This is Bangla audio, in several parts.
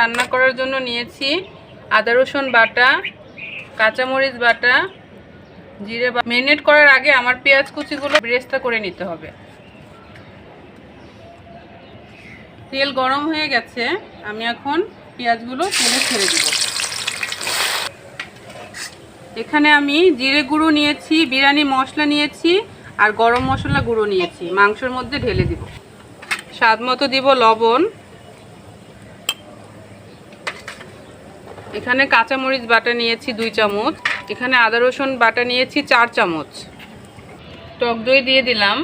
রান্না করার জন্য নিয়েছি আদা রসুন বাটা, কাঁচামরিচ বাটা, জিরে বা মেরিনেট করার আগে আমার পেঁয়াজ কুচিগুলো ব্রেস্তা করে নিতে হবে। তেল গরম হয়ে গেছে, আমি এখন পেঁয়াজগুলো তেলে ছেড়ে দিব। এখানে আমি জিরে গুঁড়ো নিয়েছি, বিরিয়ানি মশলা নিয়েছি, আর গরম মশলা গুঁড়ো নিয়েছি। মাংসের মধ্যে ঢেলে দিব। স্বাদ মতো দিব লবণ। এখানে কাঁচামরিচ বাটা নিয়েছি দুই চামচ। এখানে আদা রসুন বাটা নিয়েছি চার চামচ। টক দই দিয়ে দিলাম।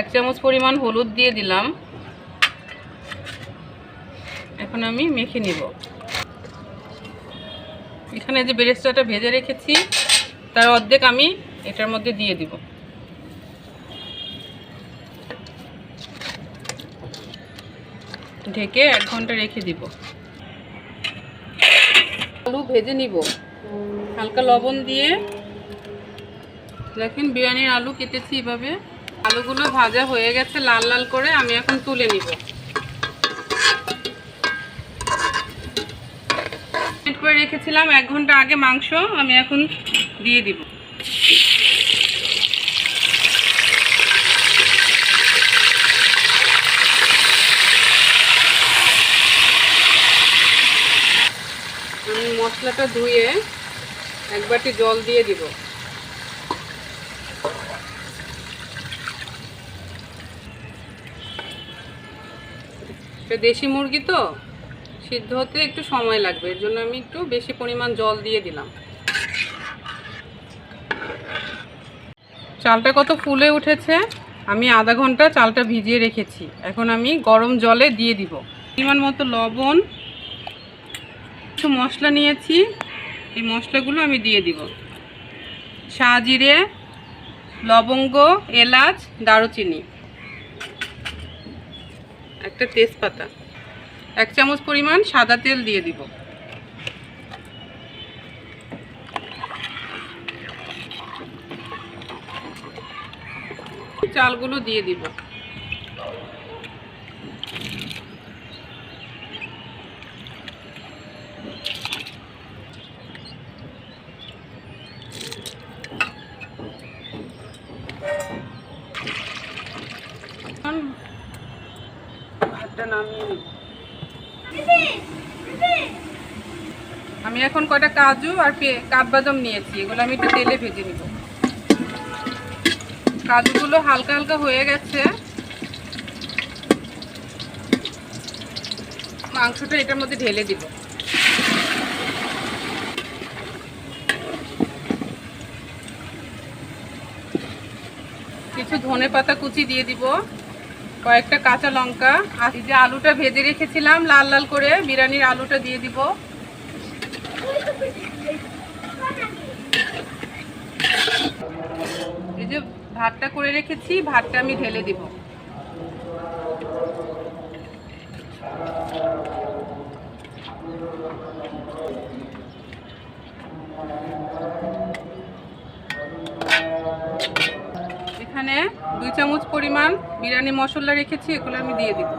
এক চামচ পরিমাণ হলুদ দিয়ে দিলাম। এখন আমি মেখে নিব। এখানে যে বেরেস্তাটা ভেজে রেখেছি, তার অর্ধেক আমি এটার মধ্যে দিয়ে দিব। ঢেকে এক ঘণ্টা রেখে দিব। আলু ভেজে নিব। হালকা লবণ দিয়ে। দেখেন বিরিয়ানির আলু কেটেছি এভাবে। আলুগুলো ভাজা হয়ে গেছে লাল লাল করে, আমি এখন তুলে নিব। করে রেখেছিলাম, এক ঘণ্টা আগে মাংস আমি এখন দিয়ে দিব আমি মশলাটা ধুয়ে এক বাটি জল দিয়ে দিব। দেশি মুরগি তো, সিদ্ধ হতে একটু সময় লাগবে, এর জন্য আমি একটু বেশি পরিমাণ জল দিয়ে দিলাম। চালটা কত ফুলে উঠেছে? আমি আধা ঘণ্টা চালটা ভিজিয়ে রেখেছি। এখন আমি গরম জলে দিয়ে দিব। পরিমাণ মতো লবণ কিছু মশলা নিয়েছি। এই মশলাগুলো আমি দিয়ে দিব। শাহজিরে লবঙ্গ, এলাচ, দারুচিনি। একটা তেজপাতা। এক চামচ পরিমাণ সাদা তেল দিয়ে দিব। চালগুলো দিয়ে দিব। ভাতটা নামিয়ে আমি এখন কয়টা কাজু আর কাঠবাদাম নিয়েছি, এগুলো আমি একটু তেলে ভেজে নিব। কাজুগুলো হালকা হালকা হয়ে গেছে। মাংসটা এটার মধ্যে ঢেলে দিব। কিছু ধনে পাতা কুচি দিয়ে দিব। কয়েকটা কাঁচা লঙ্কা, আর এই যে আলুটা ভেজে রেখেছিলাম, লাল লাল করে বিরিয়ানির আলুটা দিয়ে দিব। এই যে ভাতটা করে রেখেছি, ভাতটা আমি ঢেলে দিব। এখানে দুই চামচ পরিমাণ বিরিয়ানি মশলা রেখেছি, এগুলো আমি দিয়ে দিব।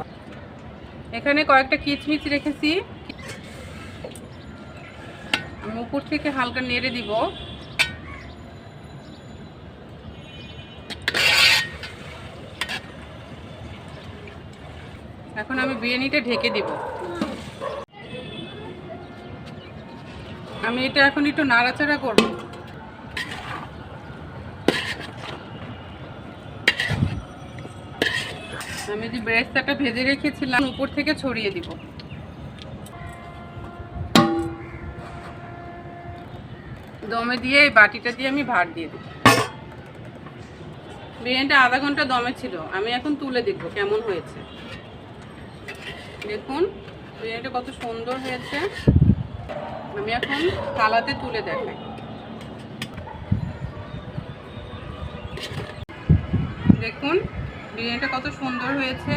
এখানে কয়েকটা কিচমিচ রেখেছি। আমি উপর থেকে হালকা নেড়ে দিব। এখন আমি বিরিয়ানিটা ঢেকে দিব। আমি এটা এখন একটু নাড়াচাড়া করব। আমি যে ব্রেস্তাটা ভেজে রেখেছিলাম, উপর থেকে ছড়িয়ে দিব। দমে দিয়ে এই বাটিটা দিয়ে আমি ভাত দিয়ে দিব। বিরিয়ানিটা আধা ঘণ্টা দমে ছিল, আমি এখন তুলে দেখব কেমন হয়েছে। দেখুন, বিরিয়ানিটা কত সুন্দর হয়েছে। আমি এখন থালাতে তুলে দেখাই। দেখুন বিরিয়ানিটা কত সুন্দর হয়েছে।